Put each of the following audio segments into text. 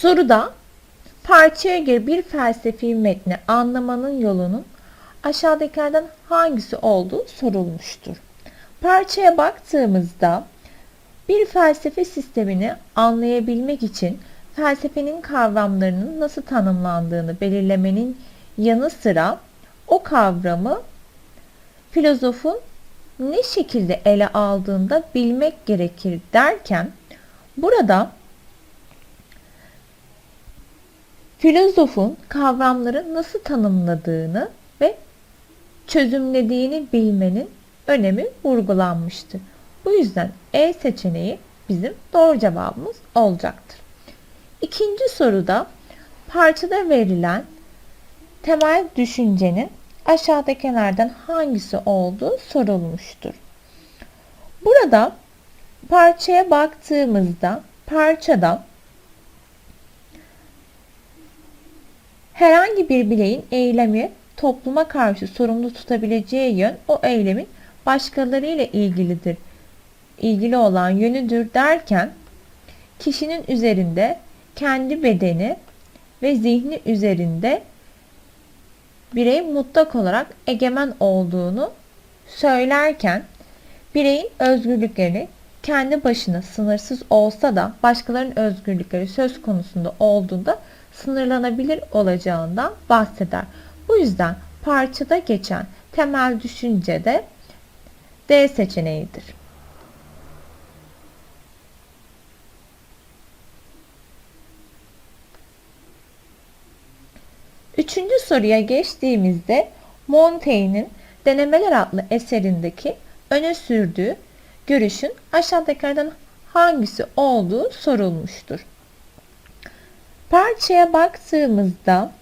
Soruda parçaya göre bir felsefi metni anlamanın yolunun aşağıdakilerden hangisi olduğu sorulmuştur. Parçaya baktığımızda bir felsefe sistemini anlayabilmek için felsefenin kavramlarının nasıl tanımlandığını belirlemenin yanı sıra o kavramı filozofun ne şekilde ele aldığında bilmek gerekir derken burada filozofun kavramları nasıl tanımladığını ve çözümlediğini bilmenin önemi vurgulanmıştır. Bu yüzden E seçeneği bizim doğru cevabımız olacaktır. İkinci soruda parçada verilen temel düşüncenin aşağıdakilerden hangisi olduğu sorulmuştur. Burada parçaya baktığımızda parçada herhangi bir bireyin eylemi topluma karşı sorumlu tutabileceği yön o eylemin başkalarıyla ilgilidir. ilgili olan yönüdür derken kişinin üzerinde kendi bedeni ve zihni üzerinde birey mutlak olarak egemen olduğunu söylerken bireyin özgürlükleri kendi başına sınırsız olsa da başkalarının özgürlükleri söz konusunda olduğunda sınırlanabilir olacağından bahseder. Bu yüzden parçada geçen temel düşünce de D seçeneğidir. Üçüncü soruya geçtiğimizde Montaigne'in Denemeler adlı eserindeki öne sürdüğü görüşün aşağıdakilerden hangisi olduğu sorulmuştur. Parçaya baktığımızda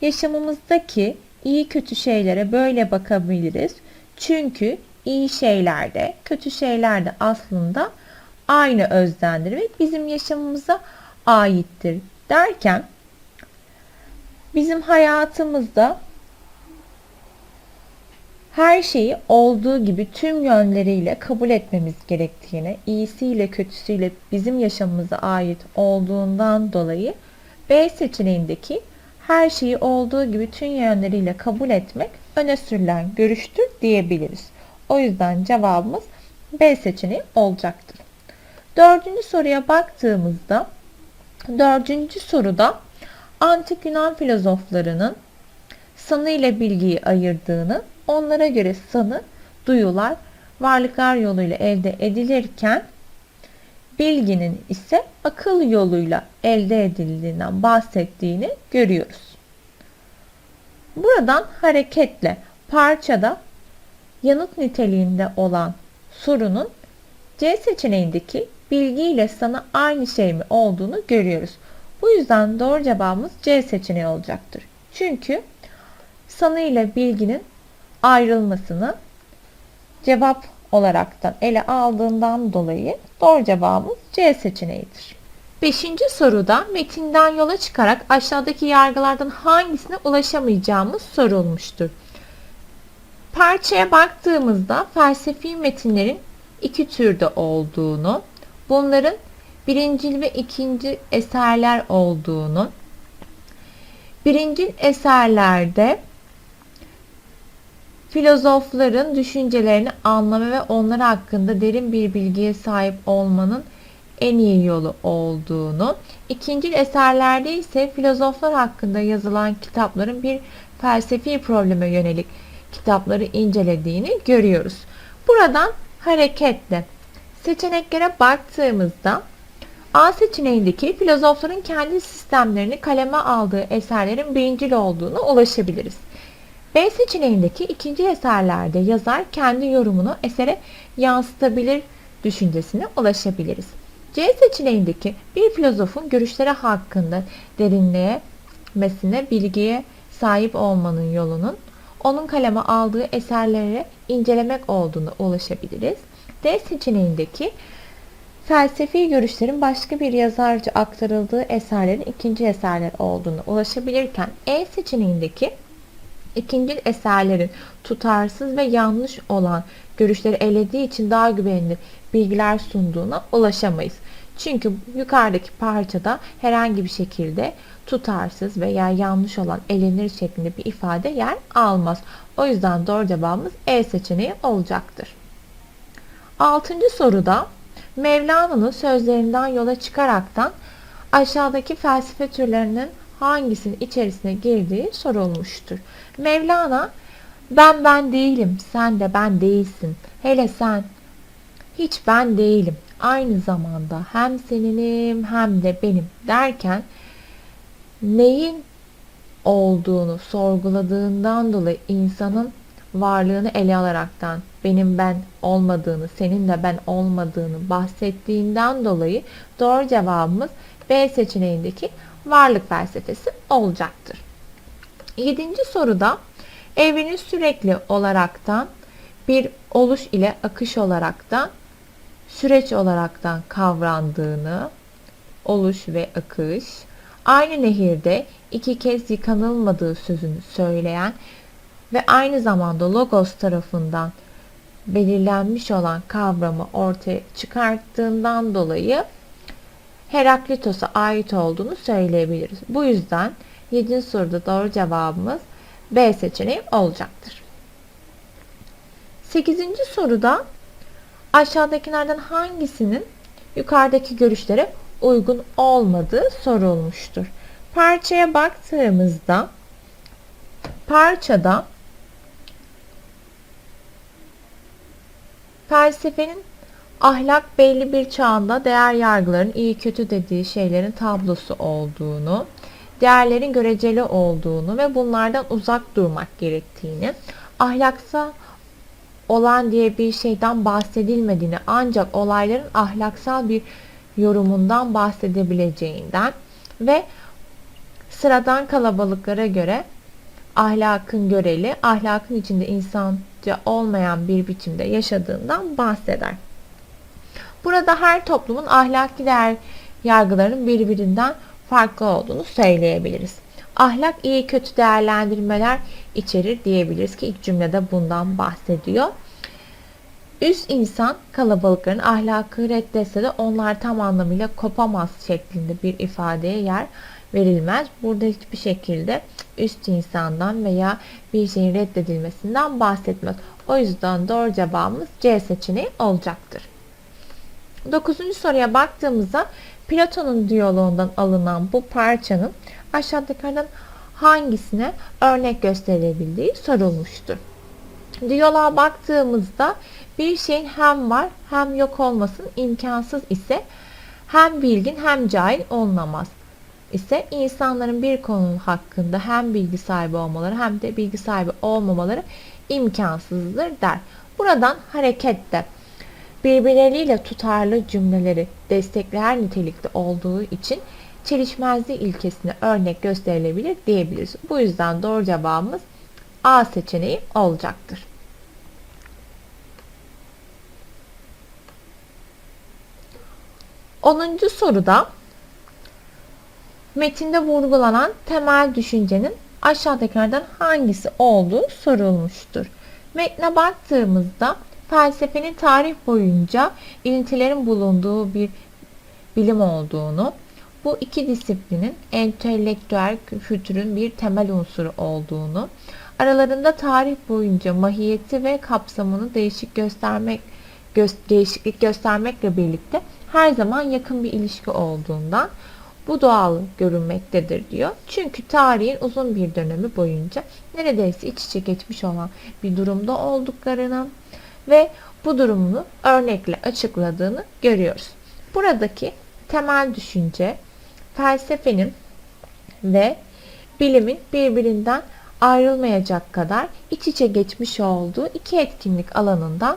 yaşamımızdaki iyi kötü şeylere böyle bakabiliriz. Çünkü iyi şeyler de kötü şeyler de aslında aynı özdendir ve bizim yaşamımıza aittir derken bizim hayatımızda her şeyi olduğu gibi tüm yönleriyle kabul etmemiz gerektiğini, iyisiyle kötüsüyle bizim yaşamımıza ait olduğundan dolayı B seçeneğindeki her şeyi olduğu gibi tüm yönleriyle kabul etmek öne sürülen görüştür diyebiliriz. O yüzden cevabımız B seçeneği olacaktır. Dördüncü soruya baktığımızda dördüncü soruda antik Yunan filozoflarının sanı ile bilgiyi ayırdığını, onlara göre sanı, duyular, varlıklar yoluyla elde edilirken bilginin ise akıl yoluyla elde edildiğinden bahsettiğini görüyoruz. Buradan hareketle parçada yanıt niteliğinde olan sorunun C seçeneğindeki bilgi ile sana aynı şey mi olduğunu görüyoruz. Bu yüzden doğru cevabımız C seçeneği olacaktır. Çünkü sanı ile bilginin ayrılmasını cevap olaraktan ele aldığından dolayı doğru cevabımız C seçeneğidir. Beşinci soruda metinden yola çıkarak aşağıdaki yargılardan hangisine ulaşamayacağımız sorulmuştur. Parçaya baktığımızda felsefi metinlerin iki türde olduğunu, bunların birincil ve ikinci eserler olduğunu, birincil eserlerde filozofların düşüncelerini anlama ve onlar hakkında derin bir bilgiye sahip olmanın en iyi yolu olduğunu, ikinci eserlerde ise filozoflar hakkında yazılan kitapların bir felsefi probleme yönelik kitapları incelediğini görüyoruz. Buradan hareketle seçeneklere baktığımızda A seçeneğindeki filozofların kendi sistemlerini kaleme aldığı eserlerin birincil olduğunu ulaşabiliriz. B seçeneğindeki ikinci eserlerde yazar kendi yorumunu esere yansıtabilir düşüncesine ulaşabiliriz. C seçeneğindeki bir filozofun görüşleri hakkında derinleyemesine, bilgiye sahip olmanın yolunun onun kaleme aldığı eserleri incelemek olduğunu ulaşabiliriz. D seçeneğindeki felsefi görüşlerin başka bir yazarca aktarıldığı eserlerin ikinci eserler olduğunu ulaşabilirken E seçeneğindeki ikinci eserlerin tutarsız ve yanlış olan görüşleri elediği için daha güvenilir bilgiler sunduğuna ulaşamayız. Çünkü yukarıdaki parçada herhangi bir şekilde tutarsız veya yanlış olan elenir şeklinde bir ifade yer almaz. O yüzden doğru cevabımız E seçeneği olacaktır. Altıncı soruda Mevlana'nın sözlerinden yola çıkaraktan aşağıdaki felsefe türlerinin hangisinin içerisine girdiği sorulmuştur. Mevlana ben ben değilim, sen de ben değilsin. Hele sen hiç ben değilim. Aynı zamanda hem seninim hem de benim derken neyin olduğunu sorguladığından dolayı insanın varlığını ele alaraktan benim ben olmadığını, senin de ben olmadığını bahsettiğinden dolayı doğru cevabımız B seçeneğindeki varlık felsefesi olacaktır. Yedinci soruda evrenin sürekli olaraktan bir oluş ile akış olaraktan süreç olaraktan kavrandığını, oluş ve akış, aynı nehirde iki kez yıkanılmadığı sözünü söyleyen ve aynı zamanda Logos tarafından belirlenmiş olan kavramı ortaya çıkarttığından dolayı Heraklitos'a ait olduğunu söyleyebiliriz. Bu yüzden 7. soruda doğru cevabımız B seçeneği olacaktır. 8. soruda aşağıdakilerden hangisinin yukarıdaki görüşlere uygun olmadığı sorulmuştur. Parçaya baktığımızda parçada felsefenin ahlak belli bir çağında değer yargıların iyi kötü dediği şeylerin tablosu olduğunu, değerlerin göreceli olduğunu ve bunlardan uzak durmak gerektiğini, ahlaksa olan diye bir şeyden bahsedilmediğini ancak olayların ahlaksal bir yorumundan bahsedebileceğinden ve sıradan kalabalıklara göre ahlakın göreli, ahlakın içinde insanca olmayan bir biçimde yaşadığından bahseder. Burada her toplumun ahlaki değer yargılarının birbirinden farklı olduğunu söyleyebiliriz. Ahlak iyi kötü değerlendirmeler içerir diyebiliriz ki ilk cümlede bundan bahsediyor. Üst insan kalabalıkların ahlakı reddetse de onlar tam anlamıyla kopamaz şeklinde bir ifadeye yer verilmez. Burada hiçbir şekilde üst insandan veya bir şeyin reddedilmesinden bahsetmez. O yüzden doğru cevabımız C seçeneği olacaktır. Dokuzuncu soruya baktığımızda Platon'un diyaloğundan alınan bu parçanın aşağıdakilerden hangisine örnek gösterilebildiği sorulmuştur. Diyaloğa baktığımızda bir şeyin hem var hem yok olmasının imkansız ise hem bilgin hem cahil olunamaz ise insanların bir konu hakkında hem bilgi sahibi olmaları hem de bilgi sahibi olmamaları imkansızdır der. Buradan hareketle birbirleriyle tutarlı cümleleri destekler nitelikte olduğu için çelişmezliği ilkesine örnek gösterilebilir diyebiliriz. Bu yüzden doğru cevabımız A seçeneği olacaktır. Onuncu soruda metinde vurgulanan temel düşüncenin aşağıdakilerden hangisi olduğu sorulmuştur. Metne baktığımızda felsefenin tarih boyunca ilintilerin bulunduğu bir bilim olduğunu, bu iki disiplinin entelektüel kültürün bir temel unsuru olduğunu, aralarında tarih boyunca mahiyeti ve kapsamını değişik göstermek gö değişiklik göstermekle birlikte her zaman yakın bir ilişki olduğundan bu doğal görünmektedir diyor. Çünkü tarihin uzun bir dönemi boyunca neredeyse iç içe geçmiş olan bir durumda olduklarını ve bu durumunu örnekle açıkladığını görüyoruz. Buradaki temel düşünce felsefenin ve bilimin birbirinden ayrılmayacak kadar iç içe geçmiş olduğu iki etkinlik alanından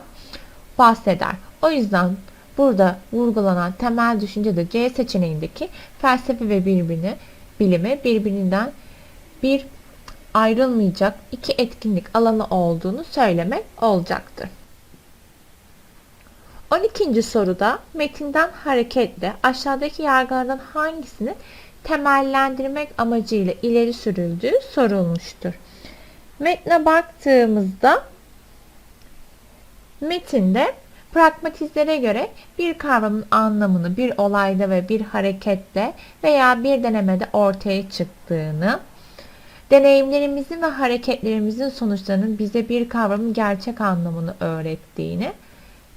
bahseder. O yüzden burada vurgulanan temel düşünce de C seçeneğindeki felsefe ve birbirine, bilimi birbirinden bir ayrılmayacak iki etkinlik alanı olduğunu söylemek olacaktır. 12. soruda metinden hareketle aşağıdaki yargılardan hangisini temellendirmek amacıyla ileri sürüldüğü sorulmuştur. Metne baktığımızda metinde Pragmatizlere göre bir kavramın anlamını bir olayda ve bir hareketle veya bir denemede ortaya çıktığını, deneyimlerimizin ve hareketlerimizin sonuçlarının bize bir kavramın gerçek anlamını öğrettiğini,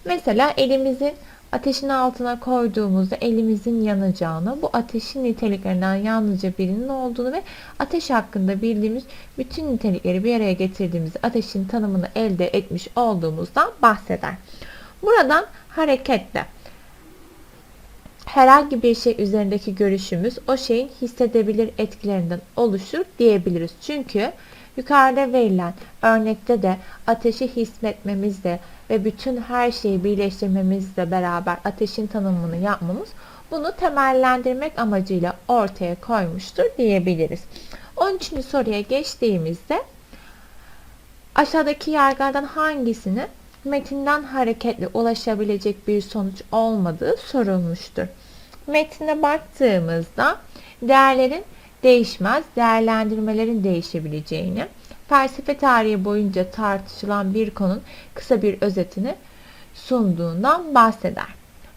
mesela elimizin ateşin altına koyduğumuzda elimizin yanacağını, bu ateşin niteliklerinden yalnızca birinin olduğunu ve ateş hakkında bildiğimiz bütün nitelikleri bir araya getirdiğimizde ateşin tanımını elde etmiş olduğumuzdan bahseder. Buradan hareketle herhangi bir şey üzerindeki görüşümüz o şeyin hissedebilir etkilerinden oluşur diyebiliriz. Çünkü yukarıda verilen örnekte de ateşi hissetmemizle ve bütün her şeyi birleştirmemizle beraber ateşin tanımını yapmamız bunu temellendirmek amacıyla ortaya koymuştur diyebiliriz. 13. soruya geçtiğimizde aşağıdaki yargılardan hangisini metinden hareketle ulaşabilecek bir sonuç olmadığı sorulmuştur. Metine baktığımızda değerlerin değişmez, değerlendirmelerin değişebileceğini, felsefe tarihi boyunca tartışılan bir konunun kısa bir özetini sunduğundan bahseder.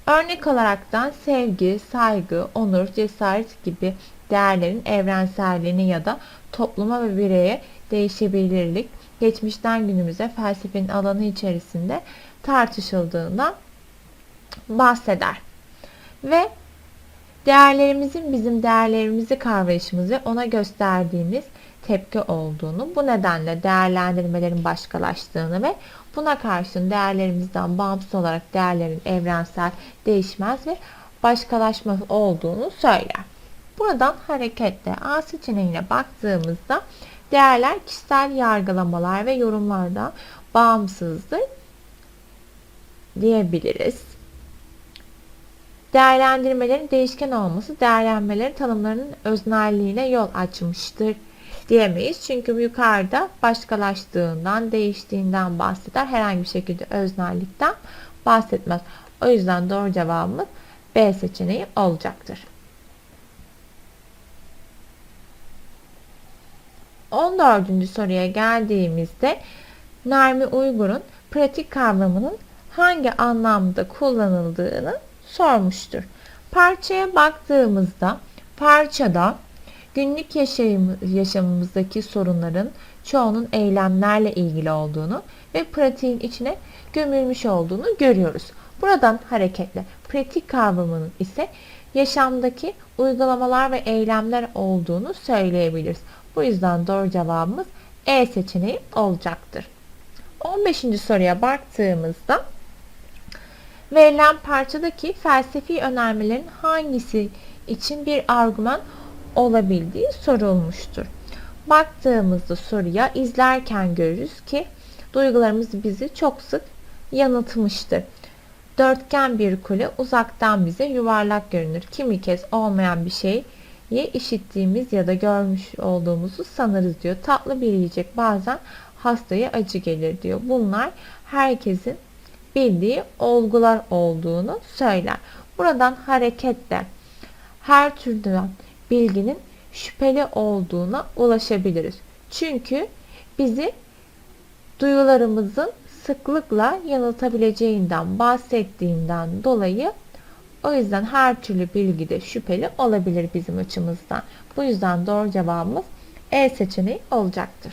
Örnek olaraktan sevgi, saygı, onur, cesaret gibi değerlerin evrenselliğini ya da topluma ve bireye değişebilirlik, geçmişten günümüze felsefenin alanı içerisinde tartışıldığından bahseder. Ve değerlerimizin bizim değerlerimizi kavrayışımız ona gösterdiğimiz tepki olduğunu, bu nedenle değerlendirmelerin başkalaştığını ve buna karşın değerlerimizden bağımsız olarak değerlerin evrensel, değişmez ve başkalaşma olduğunu söyler. Buradan hareketle A seçeneğine baktığımızda değerler kişisel yargılamalar ve yorumlardan bağımsızdır diyebiliriz. Değerlendirmelerin değişken olması değerlenmelerin tanımlarının öznelliğine yol açmıştır diyemeyiz. Çünkü yukarıda başkalaştığından, değiştiğinden bahseder. Herhangi bir şekilde öznellikten bahsetmez. O yüzden doğru cevabımız B seçeneği olacaktır. 14. soruya geldiğimizde Nermi Uygur'un pratik kavramının hangi anlamda kullanıldığını sormuştur. Parçaya baktığımızda parçada günlük yaşamımızdaki sorunların çoğunun eylemlerle ilgili olduğunu ve pratiğin içine gömülmüş olduğunu görüyoruz. Buradan hareketle pratik kavramının ise yaşamdaki uygulamalar ve eylemler olduğunu söyleyebiliriz. Bu yüzden doğru cevabımız E seçeneği olacaktır. 15. soruya baktığımızda verilen parçadaki felsefi önermelerin hangisi için bir argüman olabildiği sorulmuştur. Baktığımızda soruya izlerken görürüz ki duygularımız bizi çok sık yanıltmıştır. Dörtgen bir kule uzaktan bize yuvarlak görünür. Kimi kez olmayan bir şeyi işittiğimiz ya da görmüş olduğumuzu sanırız diyor. Tatlı bir yiyecek bazen hastaya acı gelir diyor. Bunlar herkesin bildiği olgular olduğunu söyler. Buradan hareketle her türden bilginin şüpheli olduğuna ulaşabiliriz. Çünkü bizi duyularımızın sıklıkla yanıltabileceğinden bahsettiğinden dolayı o yüzden her türlü bilgi de şüpheli olabilir bizim açımızdan. Bu yüzden doğru cevabımız E seçeneği olacaktır.